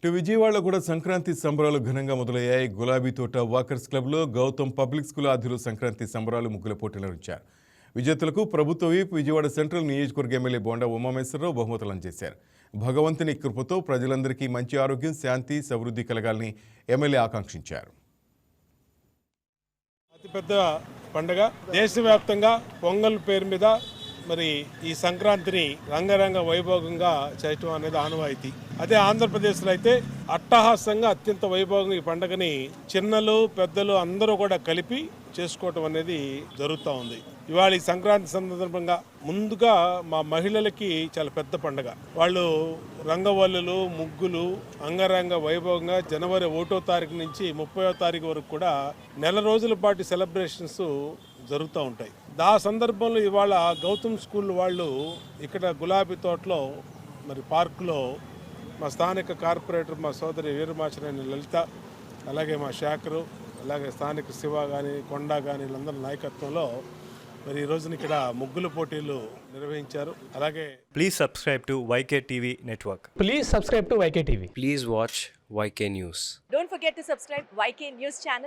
ఇటు విజయవాడలో కూడా సంక్రాంతి సంబరాలు ఘనంగా మొదలయ్యాయి. గులాబీ తోట వాకర్స్ క్లబ్లో గౌతమ్ పబ్లిక్ స్కూల్ ఆధ్వర్యంలో సంక్రాంతి సంబరాలు ముగ్గుల పోటీలు నిర్వహించారు విజేతలకు ప్రభుత్వ వైపు విజయవాడ సెంట్రల్ నియోజకవర్గ ఎమ్మెల్యే బోండా ఉమామేశ్వరరావు బహుమతులు అందజేశారు. భగవంతుని కృపతో ప్రజలందరికీ మంచి ఆరోగ్యం శాంతి సమృద్ధి కలగాలని ఎమ్మెల్యే ఆకాంక్షించారు. అతిపెద్ద పండుగ. దేశవ్యాప్తంగా పొంగల్ పేరు మీద మరి ఈ సంక్రాంతిని రంగరంగ వైభోగంగా చేయటం అనేది ఆనవాయితీ. అదే ఆంధ్రప్రదేశ్లో అయితే అట్టహాసంగా అత్యంత వైభోగంగా ఈ పండుగని చిన్నలు పెద్దలు అందరూ కూడా కలిపి చేసుకోవటం అనేది జరుగుతూ ఉంది. ఇవాళ ఈ సంక్రాంతి సందర్భంగా ముందుగా మా మహిళలకి చాలా పెద్ద పండగ. వాళ్ళు రంగవల్లులు ముగ్గులు అంగరంగ వైభవంగా జనవరి ఒకటో తారీఖు నుంచి ముప్పయో తారీఖు వరకు కూడా నెల రోజుల పాటు సెలబ్రేషన్స్ జరుగుతూ ఉంటాయి దా సందర్భంలో ఇవాళ గౌతమ్ స్కూల్ వాళ్ళు ఇక్కడ గులాబీ తోటలో మరి పార్కులో మా స్థానిక కార్పొరేటర్ మా సోదరి వీరమాచనేని లలిత అలాగే మా శాఖరు అలాగే స్థానిక శివ కానీ కొండ కానీ వీళ్ళందరి నాయకత్వంలో మరి ఈ రోజున ఇక్కడ ముగ్గుల పోటీలు నిర్వహించారు అలాగే Please subscribe to YK TV Network. Please subscribe to YK TV. Please watch YK News. Don't forget to subscribe YK News channel